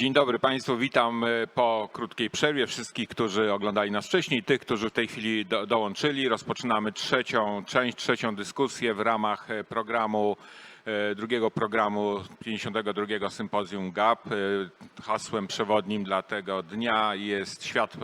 Dzień dobry Państwu, witam e, po krótkiej przerwie wszystkich, którzy oglądali nas wcześniej, tych, którzy w tej chwili do, dołączyli. Rozpoczynamy trzecią część, trzecią dyskusję w ramach e, programu, e, drugiego programu 52 Sympozjum GAP. Hasłem przewodnim dla tego dnia jest świat,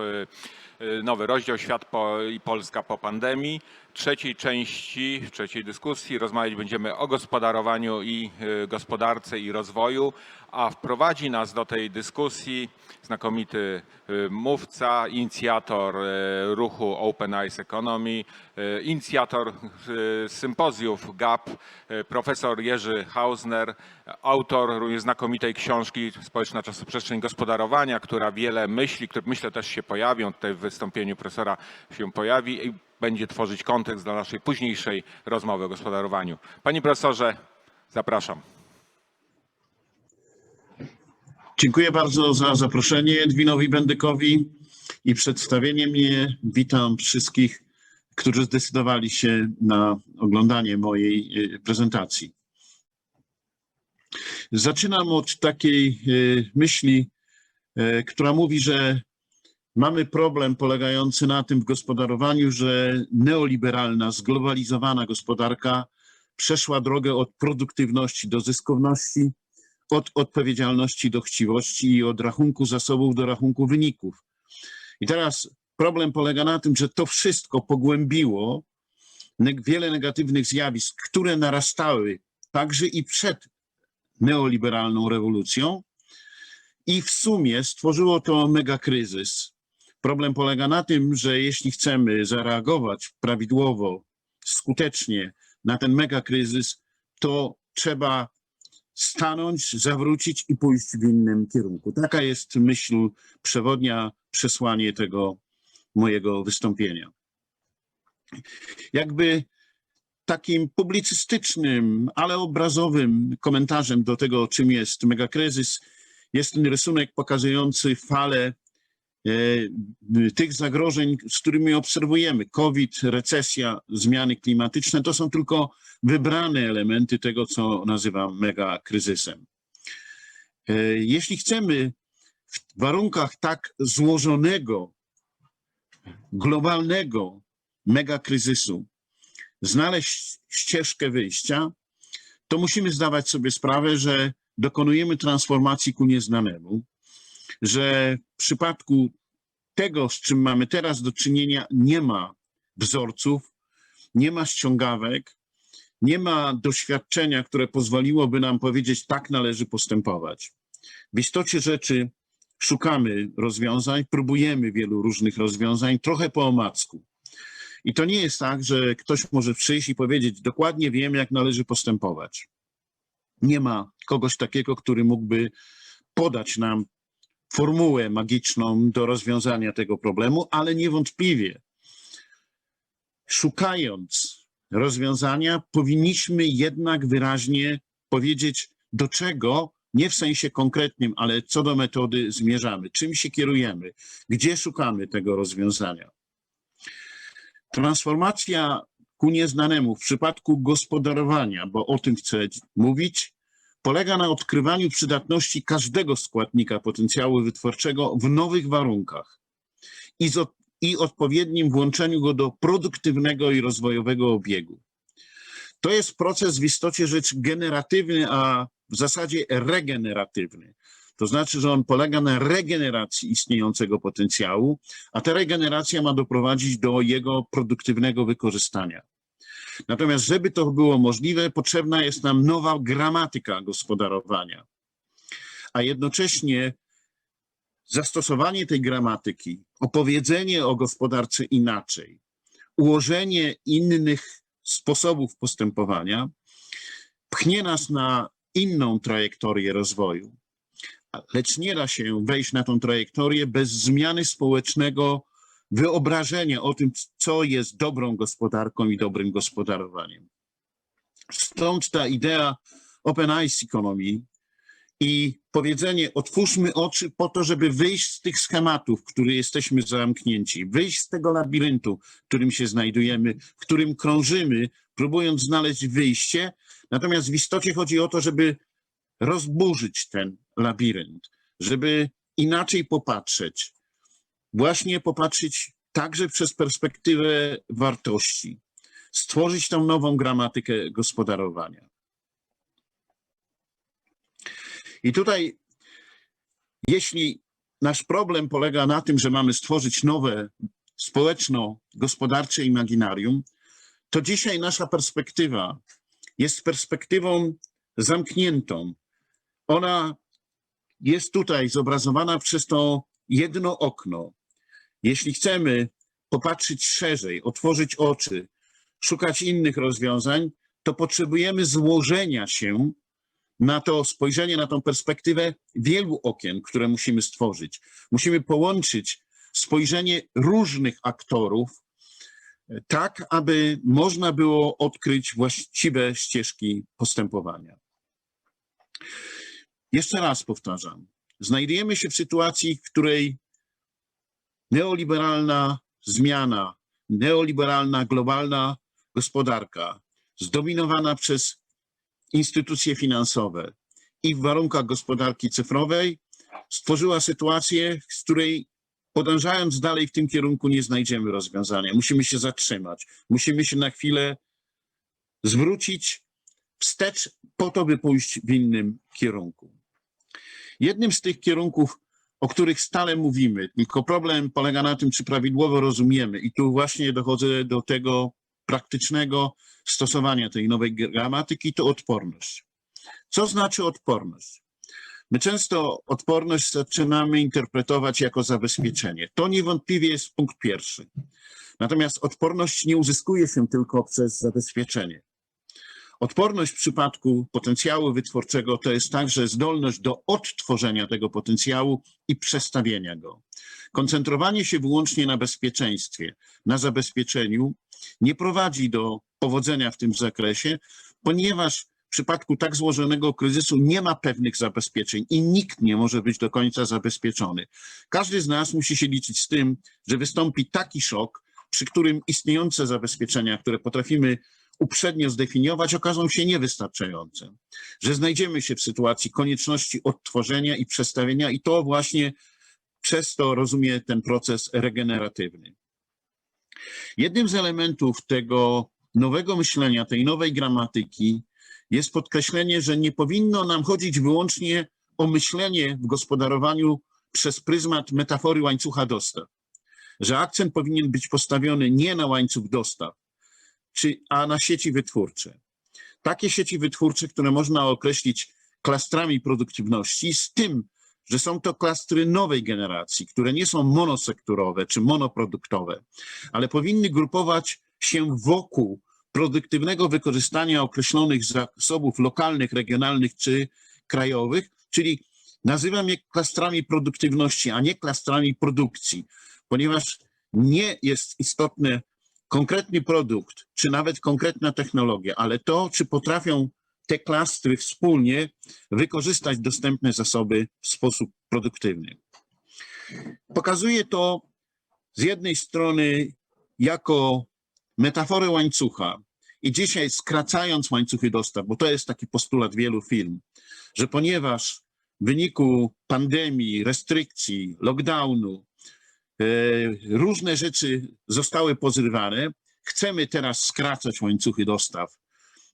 nowy rozdział Świat po, i Polska po pandemii. Trzeciej części, w trzeciej dyskusji rozmawiać będziemy o gospodarowaniu i e, gospodarce i rozwoju, a wprowadzi nas do tej dyskusji znakomity e, mówca, inicjator e, ruchu Open Eyes Economy, inicjator sympozjów GAP, profesor Jerzy Hausner, autor również znakomitej książki Społeczna czasoprzestrzeń gospodarowania, która wiele myśli, które myślę też się pojawią, tutaj w wystąpieniu profesora się pojawi będzie tworzyć kontekst dla naszej późniejszej rozmowy o gospodarowaniu. Panie profesorze, zapraszam. Dziękuję bardzo za zaproszenie Edwinowi Bendykowi i przedstawienie mnie. Witam wszystkich, którzy zdecydowali się na oglądanie mojej y, prezentacji. Zaczynam od takiej y, myśli, y, która mówi, że mamy problem polegający na tym w gospodarowaniu, że neoliberalna, zglobalizowana gospodarka przeszła drogę od produktywności do zyskowności, od odpowiedzialności do chciwości i od rachunku zasobów do rachunku wyników. I teraz problem polega na tym, że to wszystko pogłębiło wiele negatywnych zjawisk, które narastały także i przed neoliberalną rewolucją i w sumie stworzyło to megakryzys. Problem polega na tym, że jeśli chcemy zareagować prawidłowo, skutecznie na ten megakryzys, to trzeba stanąć, zawrócić i pójść w innym kierunku. Taka jest myśl przewodnia, przesłanie tego mojego wystąpienia. Jakby takim publicystycznym, ale obrazowym komentarzem do tego, czym jest megakryzys, jest ten rysunek pokazujący falę tych zagrożeń, z którymi obserwujemy. COVID, recesja, zmiany klimatyczne to są tylko wybrane elementy tego, co nazywam megakryzysem. E, Jeśli chcemy w warunkach tak złożonego, globalnego megakryzysu znaleźć ścieżkę wyjścia, to musimy zdawać sobie sprawę, że dokonujemy transformacji ku nieznanemu, że w przypadku tego, z czym mamy teraz do czynienia, nie ma wzorców, nie ma ściągawek, nie ma doświadczenia, które pozwoliłoby nam powiedzieć, tak należy postępować. W istocie rzeczy szukamy rozwiązań, próbujemy wielu różnych rozwiązań, trochę po omacku. I to nie jest tak, że ktoś może przyjść i powiedzieć, dokładnie wiem, jak należy postępować. Nie ma kogoś takiego, który mógłby podać nam formułę magiczną do rozwiązania tego problemu, ale niewątpliwie szukając rozwiązania, powinniśmy jednak wyraźnie powiedzieć, do czego, nie w sensie konkretnym, ale co do metody zmierzamy, czym się kierujemy, gdzie szukamy tego rozwiązania. Transformacja ku nieznanemu w przypadku gospodarowania, bo o tym chcę mówić, polega na odkrywaniu przydatności każdego składnika potencjału wytwórczego w nowych warunkach i, z, i odpowiednim włączeniu go do produktywnego i rozwojowego obiegu. To jest proces w istocie rzeczy generatywny, a w zasadzie regeneratywny. To znaczy, że on polega na regeneracji istniejącego potencjału, a ta regeneracja ma doprowadzić do jego produktywnego wykorzystania. Natomiast, żeby to było możliwe, potrzebna jest nam nowa gramatyka gospodarowania, a jednocześnie zastosowanie tej gramatyki, opowiedzenie o gospodarce inaczej, ułożenie innych sposobów postępowania pchnie nas na inną trajektorię rozwoju. Lecz nie da się wejść na tą trajektorię bez zmiany społecznego wyobrażenia o tym, co jest dobrą gospodarką i dobrym gospodarowaniem. Stąd ta idea Open Eyes Economy i powiedzenie otwórzmy oczy po to, żeby wyjść z tych schematów, w których jesteśmy zamknięci, wyjść z tego labiryntu, w którym się znajdujemy, w którym krążymy, próbując znaleźć wyjście. Natomiast w istocie chodzi o to, żeby rozburzyć ten labirynt, żeby inaczej popatrzeć, właśnie popatrzeć także przez perspektywę wartości, stworzyć tą nową gramatykę gospodarowania. I tutaj, jeśli nasz problem polega na tym, że mamy stworzyć nowe społeczno-gospodarcze imaginarium, to dzisiaj nasza perspektywa jest perspektywą zamkniętą. Ona jest tutaj zobrazowana przez to jedno okno. Jeśli chcemy popatrzeć szerzej, otworzyć oczy, szukać innych rozwiązań, to potrzebujemy złożenia się na to spojrzenie, na tą perspektywę wielu okien, które musimy stworzyć. Musimy połączyć spojrzenie różnych aktorów, e, tak aby można było odkryć właściwe ścieżki postępowania. Jeszcze raz powtarzam. Znajdujemy się w sytuacji, w której neoliberalna zmiana, neoliberalna globalna gospodarka, zdominowana przez instytucje finansowe i w warunkach gospodarki cyfrowej, stworzyła sytuację, z której podążając dalej w tym kierunku nie znajdziemy rozwiązania. Musimy się zatrzymać, musimy się na chwilę zwrócić wstecz po to, by pójść w innym kierunku. Jednym z tych kierunków, o których stale mówimy, tylko problem polega na tym, czy prawidłowo rozumiemy, i tu właśnie dochodzę do tego praktycznego stosowania tej nowej gramatyki, to odporność. Co znaczy odporność? My często odporność zaczynamy interpretować jako zabezpieczenie. To niewątpliwie jest punkt pierwszy. Natomiast odporność nie uzyskuje się tylko przez zabezpieczenie. Odporność w przypadku potencjału wytwórczego to jest także zdolność do odtworzenia tego potencjału i przestawienia go. Koncentrowanie się wyłącznie na bezpieczeństwie, na zabezpieczeniu nie prowadzi do powodzenia w tym zakresie, ponieważ w przypadku tak złożonego kryzysu nie ma pewnych zabezpieczeń i nikt nie może być do końca zabezpieczony. Każdy z nas musi się liczyć z tym, że wystąpi taki szok, przy którym istniejące zabezpieczenia, które potrafimy uprzednio zdefiniować, okażą się niewystarczające. Że znajdziemy się w sytuacji konieczności odtworzenia i przestawienia, i to właśnie przez to rozumie ten proces regeneratywny. Jednym z elementów tego nowego myślenia, tej nowej gramatyki jest podkreślenie, że nie powinno nam chodzić wyłącznie o myślenie w gospodarowaniu przez pryzmat metafory łańcucha dostaw. Że akcent powinien być postawiony nie na łańcuch dostaw, czy, a na sieci wytwórcze. Takie sieci wytwórcze, które można określić klastrami produktywności, z tym, że są to klastry nowej generacji, które nie są monosekturowe czy monoproduktowe, ale powinny grupować się wokół produktywnego wykorzystania określonych zasobów lokalnych, regionalnych czy krajowych, czyli nazywam je klastrami produktywności, a nie klastrami produkcji, ponieważ nie jest istotne konkretny produkt, czy nawet konkretna technologia, ale to, czy potrafią te klastry wspólnie wykorzystać dostępne zasoby w sposób produktywny. Pokazuje to z jednej strony jako metaforę łańcucha i dzisiaj skracając łańcuchy dostaw, bo to jest taki postulat wielu firm, że ponieważ w wyniku pandemii, restrykcji, lockdownu, różne rzeczy zostały pozrywane, chcemy teraz skracać łańcuchy dostaw,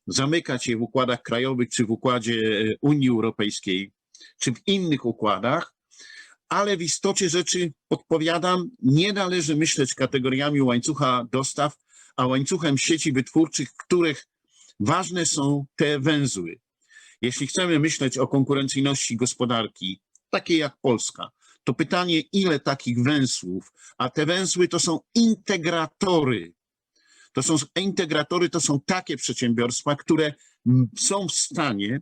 zamykać je w układach krajowych, czy w układzie e, Unii Europejskiej, czy w innych układach, ale w istocie rzeczy podpowiadam, nie należy myśleć kategoriami łańcucha dostaw, a łańcuchem sieci wytwórczych, w których ważne są te węzły. Jeśli chcemy myśleć o konkurencyjności gospodarki, takiej jak Polska, to pytanie, ile takich węzłów, a te węzły to są integratory. To są integratory, to są takie przedsiębiorstwa, które są w stanie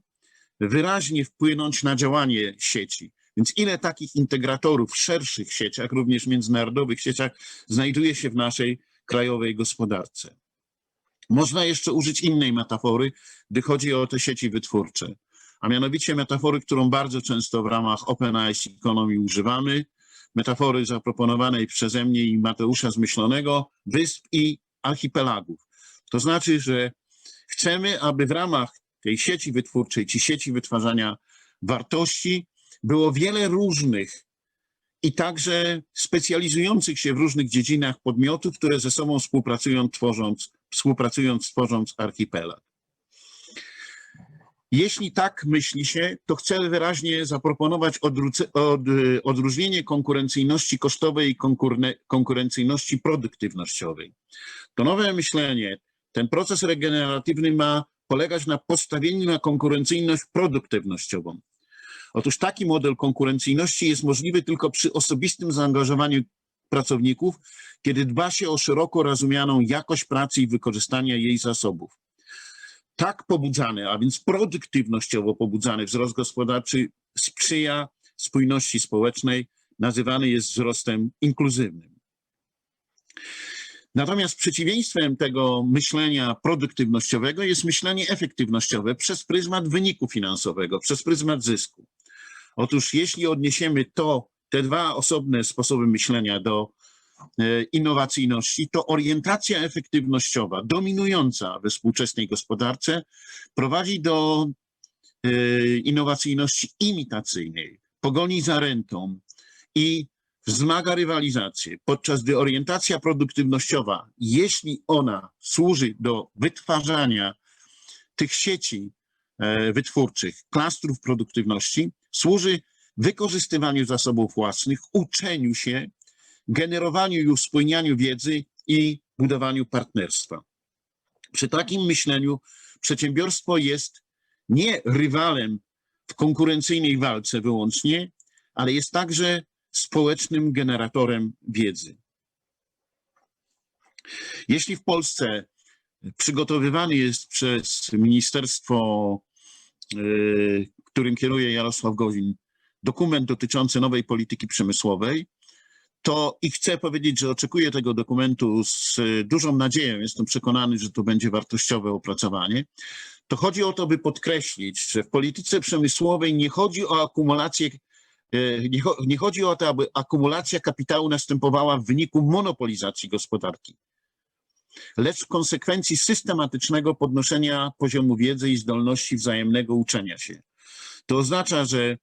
wyraźnie wpłynąć na działanie sieci. Więc ile takich integratorów w szerszych sieciach, również międzynarodowych sieciach, znajduje się w naszej krajowej gospodarce? Można jeszcze użyć innej metafory, gdy chodzi o te sieci wytwórcze, a mianowicie metafory, którą bardzo często w ramach Open Eyes Economy używamy, metafory zaproponowanej przeze mnie i Mateusza Zmyślonego, wysp i archipelagów. To znaczy, że chcemy, aby w ramach tej sieci wytwórczej, czy sieci wytwarzania wartości było wiele różnych i także specjalizujących się w różnych dziedzinach podmiotów, które ze sobą współpracują, tworząc, współpracując, tworząc archipelag. Jeśli tak myśli się, to chcę wyraźnie zaproponować y, odróżnienie konkurencyjności kosztowej i konkurencyjności produktywnościowej. To nowe myślenie, ten proces regeneratywny ma polegać na postawieniu na konkurencyjność produktywnościową. Otóż taki model konkurencyjności jest możliwy tylko przy osobistym zaangażowaniu pracowników, kiedy dba się o szeroko rozumianą jakość pracy i wykorzystania jej zasobów. Tak pobudzany, a więc produktywnościowo pobudzany wzrost gospodarczy sprzyja spójności społecznej, nazywany jest wzrostem inkluzywnym. Natomiast przeciwieństwem tego myślenia produktywnościowego jest myślenie efektywnościowe przez pryzmat wyniku finansowego, przez pryzmat zysku. Otóż jeśli odniesiemy to, te dwa osobne sposoby myślenia do innowacyjności, to orientacja efektywnościowa dominująca we współczesnej gospodarce prowadzi do e, innowacyjności imitacyjnej, pogoni za rentą i wzmaga rywalizację, podczas gdy orientacja produktywnościowa, jeśli ona służy do wytwarzania tych sieci e, wytwórczych, klastrów produktywności, służy wykorzystywaniu zasobów własnych, uczeniu się, generowaniu i uspójnianiu wiedzy i budowaniu partnerstwa. Przy takim myśleniu przedsiębiorstwo jest nie rywalem w konkurencyjnej walce wyłącznie, ale jest także społecznym generatorem wiedzy. Jeśli w Polsce przygotowywany jest przez ministerstwo, y, którym kieruje Jarosław Gowin, dokument dotyczący nowej polityki przemysłowej, to i chcę powiedzieć, że oczekuję tego dokumentu z y, dużą nadzieją. Jestem przekonany, że to będzie wartościowe opracowanie. To chodzi o to, by podkreślić, że w polityce przemysłowej nie chodzi o akumulację E, Nie, nie chodzi o to, aby akumulacja kapitału następowała w wyniku monopolizacji gospodarki, lecz w konsekwencji systematycznego podnoszenia poziomu wiedzy i zdolności wzajemnego uczenia się. To oznacza, że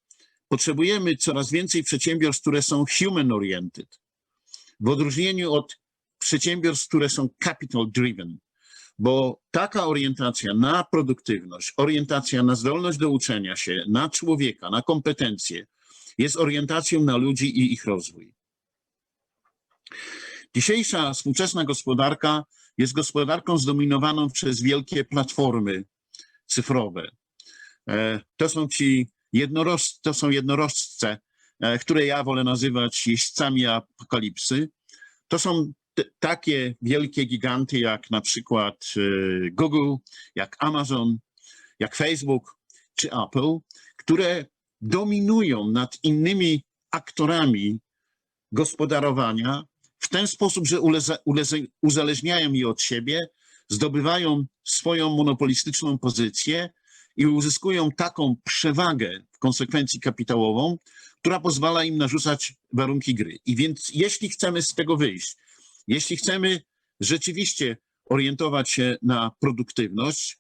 potrzebujemy coraz więcej przedsiębiorstw, które są human-oriented, w odróżnieniu od przedsiębiorstw, które są capital-driven, bo taka orientacja na produktywność, orientacja na zdolność do uczenia się, na człowieka, na kompetencje, jest orientacją na ludzi i ich rozwój. Dzisiejsza współczesna gospodarka jest gospodarką zdominowaną przez wielkie platformy cyfrowe. E, To są ci jednoroż, to są jednorożce, e, które ja wolę nazywać jeźdźcami apokalipsy. To są takie wielkie giganty jak na przykład e, Google, jak Amazon, jak Facebook czy Apple, które dominują nad innymi aktorami gospodarowania w ten sposób, że uzależniają je od siebie, zdobywają swoją monopolistyczną pozycję i uzyskują taką przewagę konsekwencji kapitałową, która pozwala im narzucać warunki gry. I więc jeśli chcemy z tego wyjść, jeśli chcemy rzeczywiście orientować się na produktywność,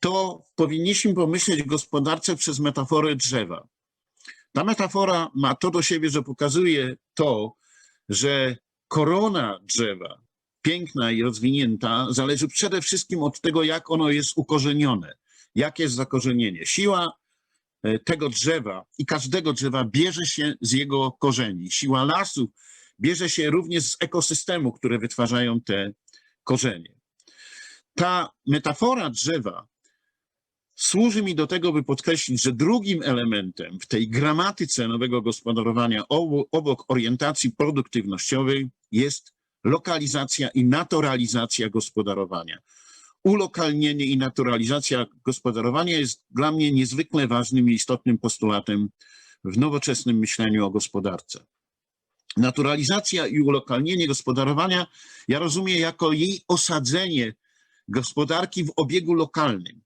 to powinniśmy pomyśleć o gospodarce przez metaforę drzewa. Ta metafora ma to do siebie, że pokazuje to, że korona drzewa, piękna i rozwinięta, zależy przede wszystkim od tego, jak ono jest ukorzenione, jakie jest zakorzenienie. Siła tego drzewa i każdego drzewa bierze się z jego korzeni. Siła lasu bierze się również z ekosystemu, które wytwarzają te korzenie. Ta metafora drzewa służy mi do tego, by podkreślić, że drugim elementem w tej gramatyce nowego gospodarowania obo- obok orientacji produktywnościowej jest lokalizacja i naturalizacja gospodarowania. Ulokalnienie i naturalizacja gospodarowania jest dla mnie niezwykle ważnym i istotnym postulatem w nowoczesnym myśleniu o gospodarce. Naturalizacja i ulokalnienie gospodarowania ja rozumiem jako jej osadzenie gospodarki w obiegu lokalnym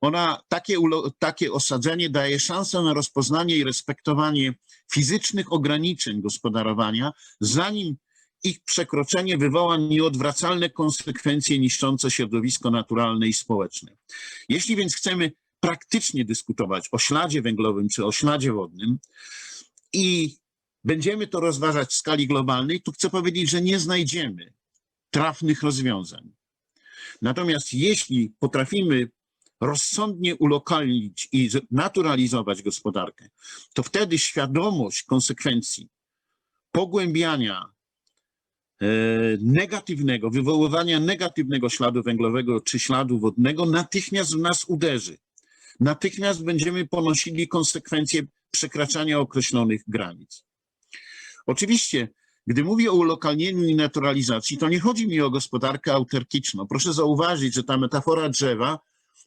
ona, takie, takie osadzenie daje szansę na rozpoznanie i respektowanie fizycznych ograniczeń gospodarowania, zanim ich przekroczenie wywoła nieodwracalne konsekwencje niszczące środowisko naturalne i społeczne. Jeśli więc chcemy praktycznie dyskutować o śladzie węglowym czy o śladzie wodnym i będziemy to rozważać w skali globalnej, to chcę powiedzieć, że nie znajdziemy trafnych rozwiązań. Natomiast jeśli potrafimy rozsądnie ulokalnić i naturalizować gospodarkę, to wtedy świadomość konsekwencji pogłębiania negatywnego, wywoływania negatywnego śladu węglowego czy śladu wodnego natychmiast w nas uderzy. Natychmiast będziemy ponosili konsekwencje przekraczania określonych granic. Oczywiście, gdy mówię o ulokalnieniu i naturalizacji, to nie chodzi mi o gospodarkę autarkiczną. Proszę zauważyć, że ta metafora drzewa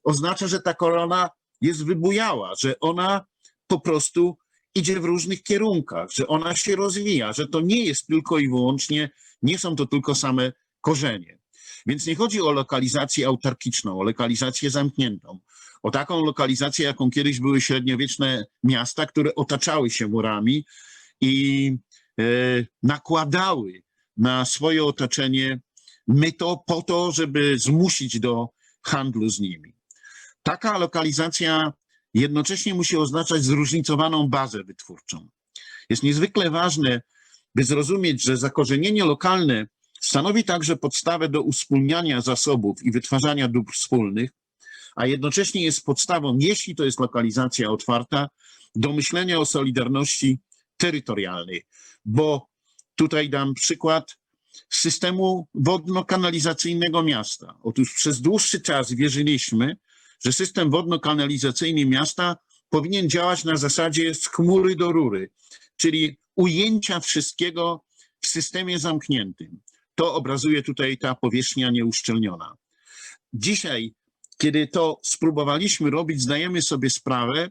oznacza, że ta korona jest wybujała, że ona po prostu idzie w różnych kierunkach, że ona się rozwija, że to nie jest tylko i wyłącznie, nie są to tylko same korzenie. Więc nie chodzi o lokalizację autarkiczną, o lokalizację zamkniętą, o taką lokalizację, jaką kiedyś były średniowieczne miasta, które otaczały się murami i e, nakładały na swoje otoczenie myto po to, żeby zmusić do handlu z nimi. Taka lokalizacja jednocześnie musi oznaczać zróżnicowaną bazę wytwórczą. Jest niezwykle ważne, by zrozumieć, że zakorzenienie lokalne stanowi także podstawę do uspólniania zasobów i wytwarzania dóbr wspólnych, a jednocześnie jest podstawą, jeśli to jest lokalizacja otwarta, do myślenia o solidarności terytorialnej. Bo tutaj dam przykład systemu wodno-kanalizacyjnego miasta. Otóż przez dłuższy czas wierzyliśmy, że system wodno-kanalizacyjny miasta powinien działać na zasadzie z chmury do rury, czyli ujęcia wszystkiego w systemie zamkniętym. To obrazuje tutaj ta powierzchnia nieuszczelniona. Dzisiaj, kiedy to spróbowaliśmy robić, zdajemy sobie sprawę,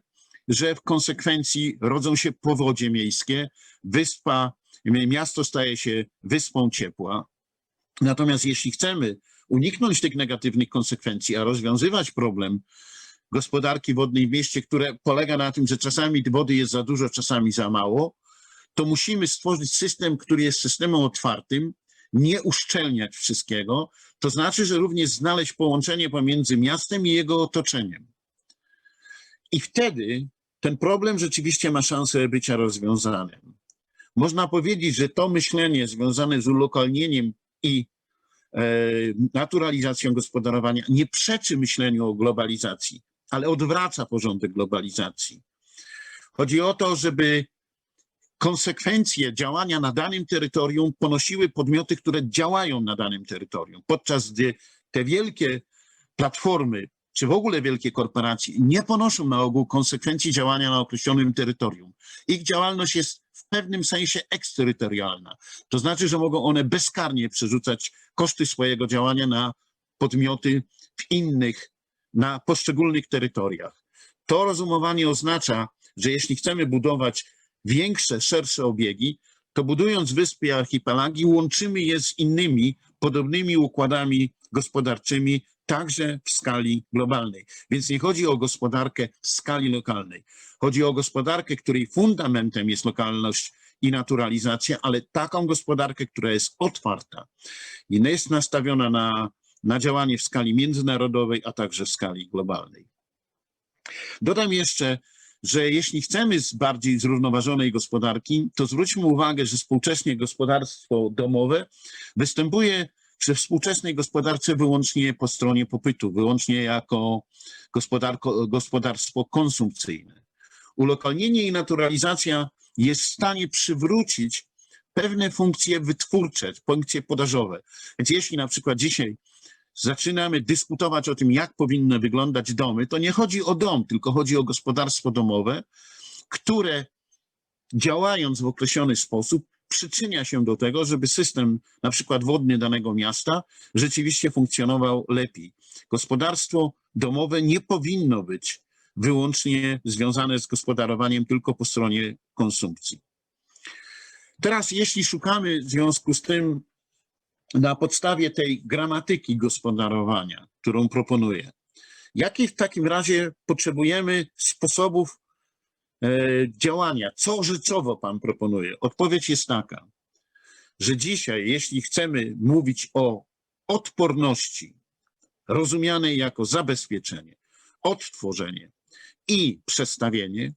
że w konsekwencji rodzą się powodzie miejskie, wyspa, miasto staje się wyspą ciepła. Natomiast jeśli chcemy uniknąć tych negatywnych konsekwencji, a rozwiązywać problem gospodarki wodnej w mieście, które polega na tym, że czasami wody jest za dużo, czasami za mało, to musimy stworzyć system, który jest systemem otwartym, nie uszczelniać wszystkiego. To znaczy, że również znaleźć połączenie pomiędzy miastem i jego otoczeniem. I wtedy ten problem rzeczywiście ma szansę bycia rozwiązanym. Można powiedzieć, że to myślenie związane z ulokalnieniem i e, naturalizacją gospodarowania nie przeczy myśleniu o globalizacji, ale odwraca porządek globalizacji. Chodzi o to, żeby konsekwencje działania na danym terytorium ponosiły podmioty, które działają na danym terytorium, podczas gdy te wielkie platformy, czy w ogóle wielkie korporacje nie ponoszą na ogół konsekwencji działania na określonym terytorium. Ich działalność jest w pewnym sensie eksterytorialna. To znaczy, że mogą one bezkarnie przerzucać koszty swojego działania na podmioty w innych, na poszczególnych terytoriach. To rozumowanie oznacza, że jeśli chcemy budować większe, szersze obiegi, to budując wyspy i archipelagi, łączymy je z innymi podobnymi układami gospodarczymi, także w skali globalnej. Więc nie chodzi o gospodarkę w skali lokalnej. Chodzi o gospodarkę, której fundamentem jest lokalność i naturalizacja, ale taką gospodarkę, która jest otwarta i jest nastawiona na, na działanie w skali międzynarodowej, a także w skali globalnej. Dodam jeszcze, że jeśli chcemy z bardziej zrównoważonej gospodarki, to zwróćmy uwagę, że współcześnie gospodarstwo domowe występuje we współczesnej gospodarce wyłącznie po stronie popytu, wyłącznie jako gospodarstwo konsumpcyjne. Ulokalnienie i naturalizacja jest w stanie przywrócić pewne funkcje wytwórcze, funkcje podażowe. Więc jeśli na przykład dzisiaj zaczynamy dyskutować o tym, jak powinny wyglądać domy, to nie chodzi o dom, tylko chodzi o gospodarstwo domowe, które działając w określony sposób przyczynia się do tego, żeby system na przykład wodny danego miasta rzeczywiście funkcjonował lepiej. Gospodarstwo domowe nie powinno być wyłącznie związane z gospodarowaniem tylko po stronie konsumpcji. Teraz, jeśli szukamy w związku z tym na podstawie tej gramatyki gospodarowania, którą proponuję, jakich w takim razie potrzebujemy sposobów e, działania? Co rzeczowo Pan proponuje? Odpowiedź jest taka, że dzisiaj, jeśli chcemy mówić o odporności, rozumianej jako zabezpieczenie, odtworzenie i przestawienie,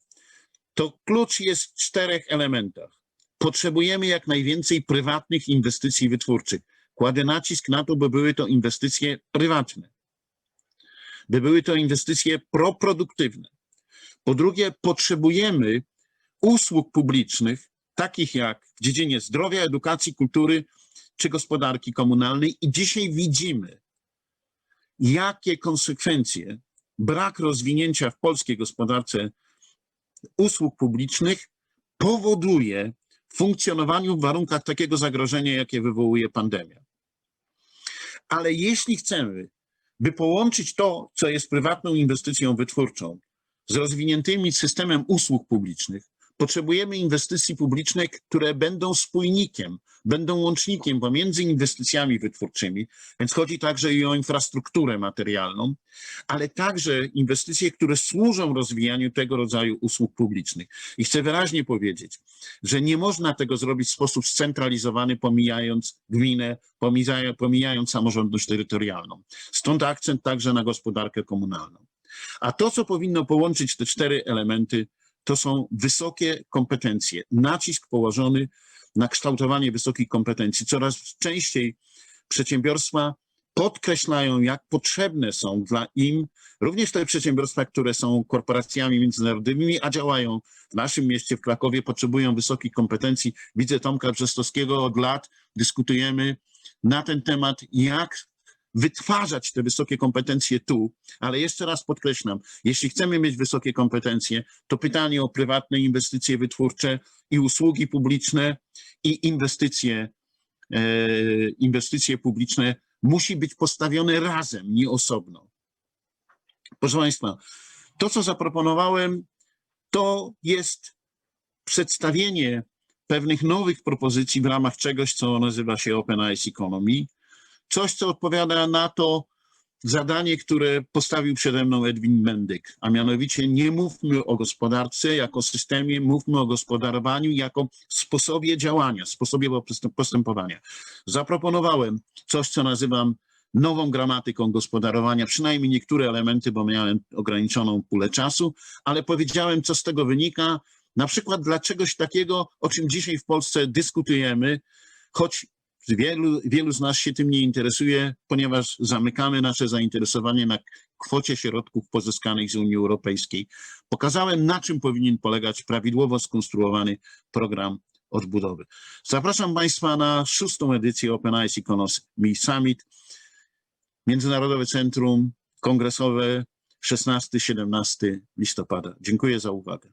to klucz jest w czterech elementach. Potrzebujemy jak najwięcej prywatnych inwestycji wytwórczych. Kładę nacisk na to, by były to inwestycje prywatne, by były to inwestycje proproduktywne. Po drugie, potrzebujemy usług publicznych, takich jak w dziedzinie zdrowia, edukacji, kultury czy gospodarki komunalnej. I dzisiaj widzimy, jakie konsekwencje brak rozwinięcia w polskiej gospodarce usług publicznych powoduje funkcjonowaniu w warunkach takiego zagrożenia, jakie wywołuje pandemia. Ale jeśli chcemy, by połączyć to, co jest prywatną inwestycją wytwórczą, z rozwiniętym systemem usług publicznych, potrzebujemy inwestycji publicznych, które będą spójnikiem, będą łącznikiem pomiędzy inwestycjami wytwórczymi, więc chodzi także i o infrastrukturę materialną, ale także inwestycje, które służą rozwijaniu tego rodzaju usług publicznych. I chcę wyraźnie powiedzieć, że nie można tego zrobić w sposób scentralizowany, pomijając gminę, pomijając, samorządność terytorialną. Stąd akcent także na gospodarkę komunalną. A to, co powinno połączyć te cztery elementy, to są wysokie kompetencje, nacisk położony na kształtowanie wysokich kompetencji. Coraz częściej przedsiębiorstwa podkreślają, jak potrzebne są dla im również te przedsiębiorstwa, które są korporacjami międzynarodowymi, a działają w naszym mieście, w Krakowie, potrzebują wysokich kompetencji. Widzę Tomka Brzestowskiego od lat, dyskutujemy na ten temat, jak wytwarzać te wysokie kompetencje tu, ale jeszcze raz podkreślam, jeśli chcemy mieć wysokie kompetencje, to pytanie o prywatne inwestycje wytwórcze i usługi publiczne i inwestycje, e, inwestycje publiczne musi być postawione razem, nie osobno. Proszę Państwa, to co zaproponowałem, to jest przedstawienie pewnych nowych propozycji w ramach czegoś, co nazywa się Open Eyes Economy coś, co odpowiada na to zadanie, które postawił przede mną Edwin Mendyk, a mianowicie nie mówmy o gospodarce jako systemie, mówmy o gospodarowaniu jako sposobie działania, sposobie postępowania. Zaproponowałem coś, co nazywam nową gramatyką gospodarowania, przynajmniej niektóre elementy, bo miałem ograniczoną pulę czasu, ale powiedziałem, co z tego wynika, na przykład dla czegoś takiego, o czym dzisiaj w Polsce dyskutujemy, choć Wielu, wielu z nas się tym nie interesuje, ponieważ zamykamy nasze zainteresowanie na kwocie środków pozyskanych z Unii Europejskiej. Pokazałem, na czym powinien polegać prawidłowo skonstruowany program odbudowy. Zapraszam Państwa na szóstą edycję Open Eyes Economy Summit, Międzynarodowe Centrum Kongresowe 16-17 listopada. Dziękuję za uwagę.